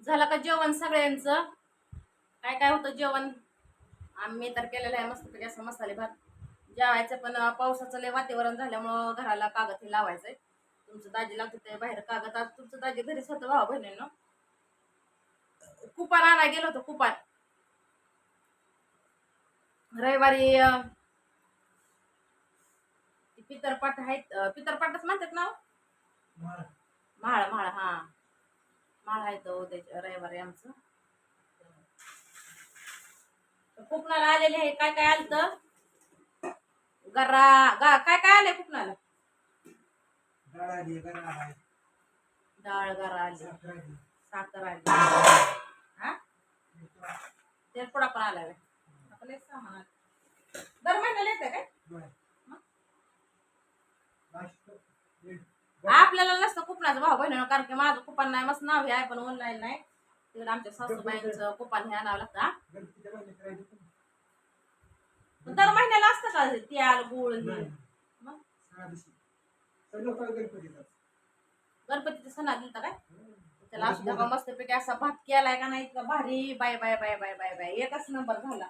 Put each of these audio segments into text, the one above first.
झालं का जेवण सगळ्यांचं? काय काय होतं जेवण? आम्ही तर केलेलं आहे मस्तपैकी असं मसाले भात. जेवायचं पण पावसाचं लय वातावरण झाल्यामुळं घराला कागद हे लावायचंय. तुमचं दाजी लागते ते बाहेर कागद. आज तुमचं दाजी घरीच होतं भाऊ बहिणीनं. कुपान आणायला गेलो होतो कुपान रविवारी पितरपाट आहेत पितरपाटच म्हणतात ना हो? म्हाळ म्हाळ हा. म्हाळ आहे तो उद्या रविवारी आमचं. कोकणाला आलेले आहे काय काय आलत? गरा गा काय काय आलंय कोकणाला? डाळ गरा आली. साखर आली. हा. तेलपुडा पण व्हय. आपलं सामान आलं. दर महिन्याला येते काय? आपल्याला नसतं कुपनाचं भाऊ बहिणी कारण की माझं कुपन नाही मस्त नाव हे आहे पण ऑनलाईन नाही. तिकडे आमच्या सासूबाईंचं कुपन हे आणावं लागतं दर महिन्याला असतं का त्याल गुळ मग? गणपतीच्या सणात दिलता काय? त्याला असं डबा मस्तपैकी असा भात केलाय का नाही इतका भारी bye bye bye bye bye bye. एकच नंबर झाला.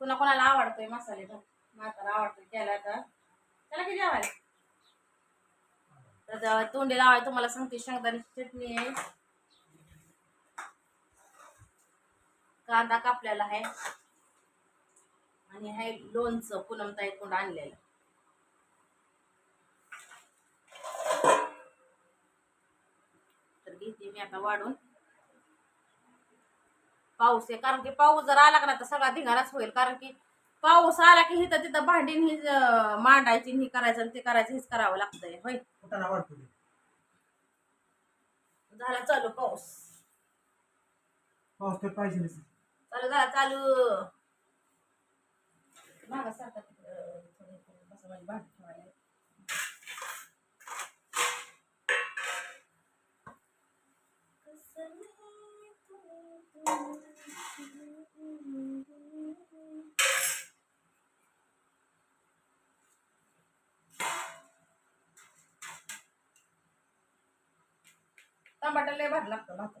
कुणा कोणाला आवडतोय मसाले भात? म्हातारा आवडतोय केला तर. त्याला किती जेवायला. तर तोंडी लावाय तुम्हाला सांगते शेंगदाण्याची चटणी आहे. कांदा कापलेला आहे. आणि हे लोणचं पुनमताई कोण आणलेलं. तर घेते मी आता वाढून. पाऊस आहे कारण की पाऊस जर आला का ना तर सगळा धिंगाणाच होईल. कारण की पाऊस आला की हिथं तिथं भांडीन ही मांडायची आणि ही करायचं आणि ते करायचं हेच करावं लागतंय होय. झाला चालू पाऊस. पाऊस तर पाहिजे. चालू झाला चालू. मागासारखा तिकडं थोडं थोडं बसा भांडी टमाटर लय भात लागतं भात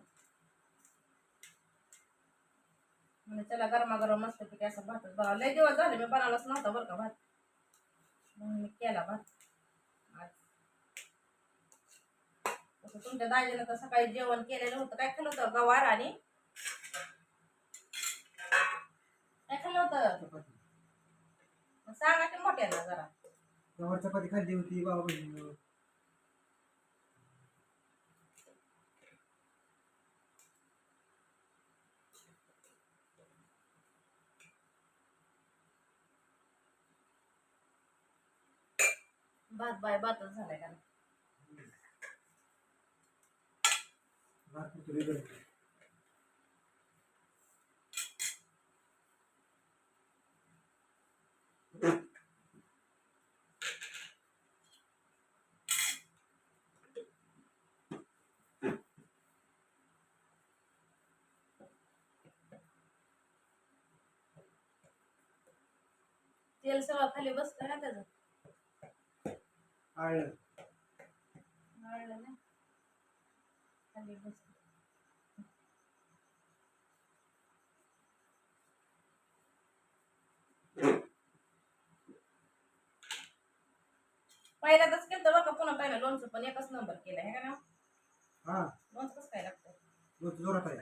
म्हणजे त्याला गरमागरम मस्त पैकी असं भातच बघा लय दिवस झाले मी बनवलाच नव्हता बरं का भात. म्हणून मी केला भात. आज. तसं तुमच्या दाजीनं तर सकाळी जेवण केलेलं होतं. काय खाल्लं होतं? गवार आणि? काय खाल्लं होतं? सांगा की मोठ्यांना जरा. गव्हार चपाती खाल्ली होती बाबा भात बाय भातच झालाय का. तेल सगळं खाली बसतं ना त्याचं खाली बसतं पहिल्यांदाच केलं बरं का पुन्हा पहिला लोणचं पण एकच नंबर केला आहे का ना हा. लोणचं कसं काय लागतं रोज जोरात आहे.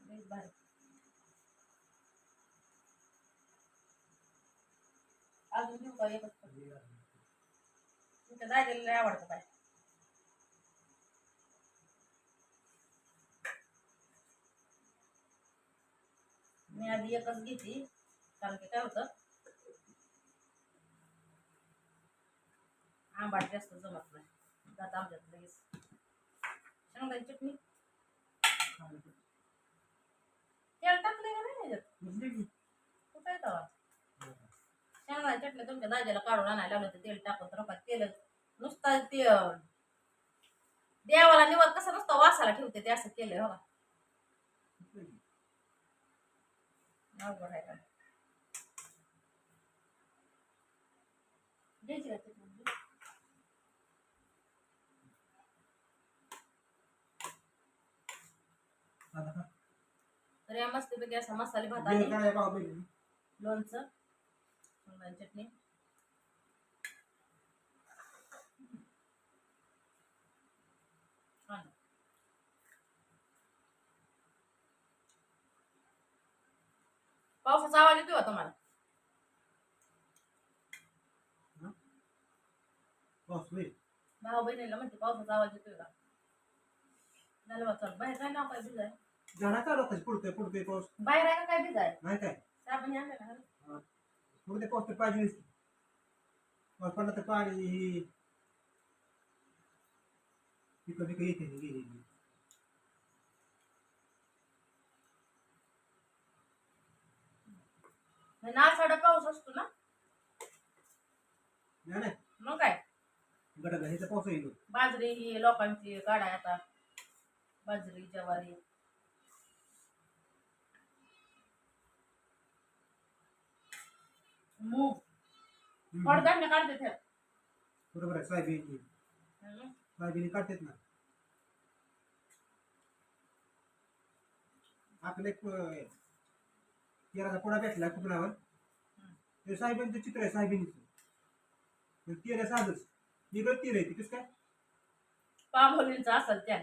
लईच भारी. अजून देऊ का एकच तुमच्या दाजीला आवडतं काय मी आधी एकच घेते कारण की काय होतं? आंबाट जास्त जमत नाही. जात आमच्यात लगेच. शेंगदाची चटणी. तेल टाकलंय का नाही याच्यात? कुठं आहे तवा? शेंगदाणे चटणी तुमच्या दाजीला काढून आणायला लावलं होतं तेल टाकून तर नका तेल नुसता ते देवाला निवड कसं नुसतं वासाला ठेवते ते असं केलंय हो मस्त पैकी या मस्तपैकी असा मसाले भात आहे लोणचं चटणी. पावसाचा आवाज तुम्हाला? पाऊस होईल. भाऊ बहिणीला म्हणते पावसाचा आवाज येतोय का? झालं बा चल. बाहेर काय नाव काय भिजाय. झाडा चालू आता पुढतोय पुढतोय पाऊस. बाहेर आहे का काय भिजाय? नाही काय. साबण आणलं का? पुढते पाऊस तर पाहिजे नसते पाऊस पडला तर पाणी ही. पिकं पिकं येते गेलेली नासाडा पाऊस असतो ना? नाही मग काय? गडा ह्याचा पाऊस येईल. बाजरी ही लोकांची काढाय आता. बाजरी ज्वारी. मूग. कडधान्य काढते ते बरोबर आहे सोयाबीन हम्म. सोयाबीन काढतात ना. आपलं एक अं, तेराचा पुडा भेटला कुपनावर. ते साहेबांचं चित्र आहे साहेबींचं तीर साधच. निघत तीर आहे ती कसं काय? पामोलींचा असेल त्या.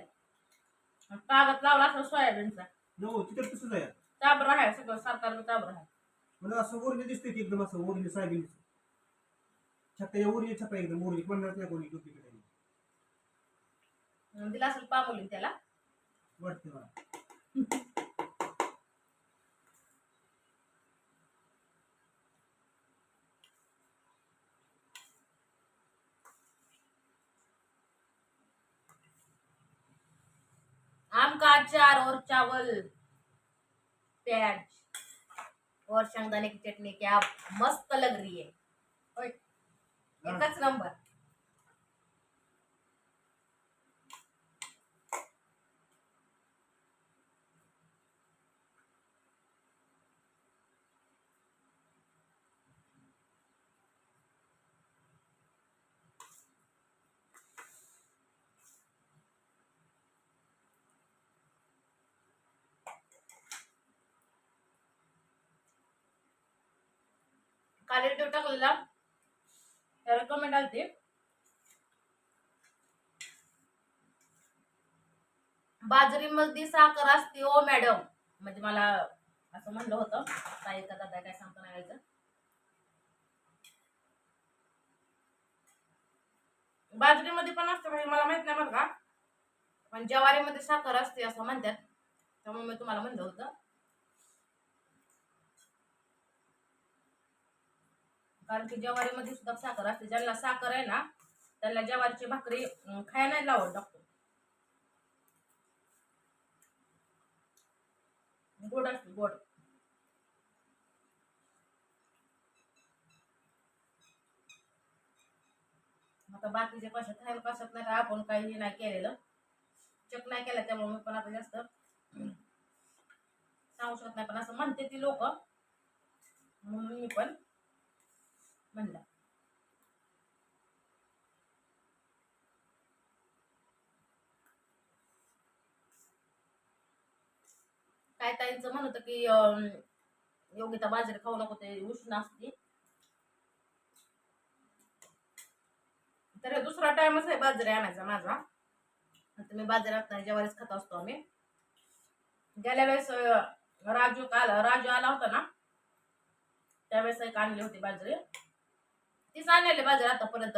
कागद लावला असेल सोयाबीनचा. नो चित्र तसंच आहे. चाबर आहे सगळं सरकारचं चाबर आहे. मला असं ओरिजिनल दिसतंय की एकदम असं ओरिजिनल साहेबींचं. छप्पा ओरिजिनल छप्पा एकदम ओरिजिनल म्हणणार नाही कोणी डुप्लिकेट आहे. दिला असेल पामोलीन त्याला. वाटतं मला आम का अचार और चावल. प्याज और शेंगदाने की चटनी क्या मस्त लग रही है ओय, एकच नंबर काल व्हिडिओ टाकलेला त्याला. कमेंट आलते. बाजरीमध्ये साखर असते हो, ओ मॅडम म्हणजे मला असं म्हणलं होतं. काय का दादा काय सांगतो नाही यायचं. बाजरीमध्ये पण असतं म्हणजे मला माहीत नाही बरं का. पण ज्वारीमध्ये साखर असते असं म्हणतात. त्यामुळे मी तुम्हाला म्हणलं होतं. कारण की ज्वारीमध्ये सुद्धा साखर असते. ज्यांना साखर आहे ना त्यांना ज्वारीची भाकरी खायला नाही लावत डॉक्टर गोड असते गोड. आता बाकीचे कशात आहे कशात नाही का आपण काही नाही केलेलं. चेक नाही केलं त्यामुळे मी पण आता जास्त सांगू शकत नाही. पण असं म्हणते ती लोक. म्हणून मी पण म्हणला. काय ताईंचं म्हणत होतं की योग्यता बाजरी खाऊ नको ते उष्ण असते. तर दुसरा टाइमच आहे बाजरी आणायचा माझा. आता मी बाजरी आणताना ज्वारीच खात असतो आम्ही. गेल्या वेळेस राजू आला राजू आला होता ना? त्यावेळेस एक आणली होती बाजरी. तीच आणलेली बाजरी आतापर्यंत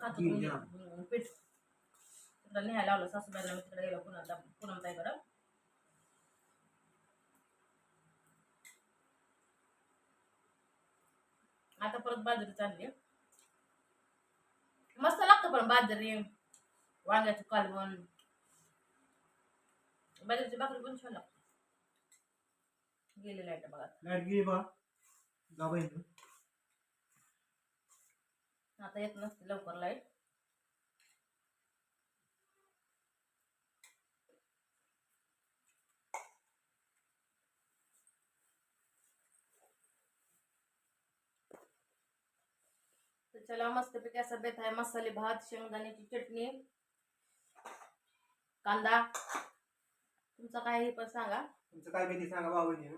खात होतो मी. हा. अं, पीठ तिकडं न्यायला लावलं सासूबाईला मी तिकडे गेलो पुन्हा पुन्हा ताईकडं आता परत बाजरी चालली. मस्त लागतं पण बाजरी वांग्याचं कालवण. बाजरीची भाकरी पण छान लागते. गेलेलं आहे बघा. लाइट गेली बा. गावाई आता येत नसते लवकर लाइट. तर चला मस्तपैकी असा बेत आहे. मसाले भात शेंगदाण्याची चटणी कांदा. तुमचा काही पण सांगा. तुमचं काय माहिती सांगा बहिणी